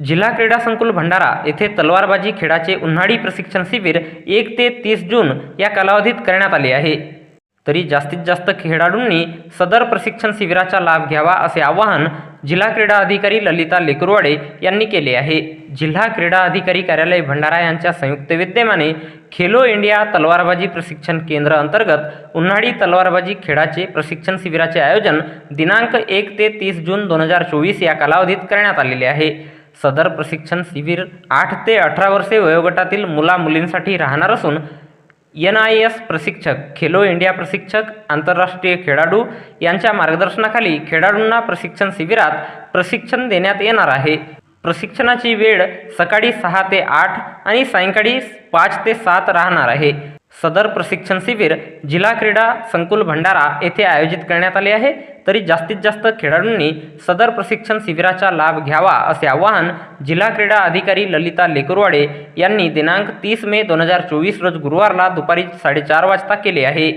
जिल्हा क्रीडा संकुल भंडारा येथे तलवारबाजी खेळाचे उन्हाळी प्रशिक्षण शिबिर एक ते तीस जून या कालावधीत करण्यात आले आहे. तरी जास्तीत जास्त खेळाडूंनी सदर प्रशिक्षण शिबिराचा लाभ घ्यावा असे आवाहन जिल्हा क्रीडा अधिकारी ललिता लेकुरवाडे यांनी केले आहे. जिल्हा क्रीडा अधिकारी कार्यालय भंडारा यांच्या संयुक्त विद्यमाने खेलो इंडिया तलवारबाजी प्रशिक्षण केंद्र अंतर्गत उन्हाळी तलवारबाजी खेळाचे प्रशिक्षण शिबिराचे आयोजन दिनांक एक ते तीस जून दोन हजार चोवीस या कालावधीत करण्यात आलेले आहे. सदर प्रशिक्षण शिबिर आठ ते अठरा वर्षे वयोगटातील मुला मुलींसाठी राहणार असून एन आय एस प्रशिक्षक खेलो इंडिया प्रशिक्षक आंतरराष्ट्रीय खेळाडू यांच्या मार्गदर्शनाखाली खेळाडूंना प्रशिक्षण शिबिरात प्रशिक्षण देण्यात येणार आहे. प्रशिक्षणाची वेळ सकाळी सहा ते आठ आणि सायंकाळी पाच ते सात राहणार आहे. सदर प्रशिक्षण शिबिर जिल्हा क्रीडा संकुल भंडारा येथे आयोजित करण्यात आले आहे. तरी जास्तीत जास्त खेळाडूंनी सदर प्रशिक्षण शिबिराचा लाभ घ्यावा असे आवाहन जिल्हा क्रीडा अधिकारी ललिता लेकुरवाडे यांनी दिनांक तीस मे दोन हजार चोवीस रोज गुरुवारला दुपारी साडेचार वाजता केले आहे.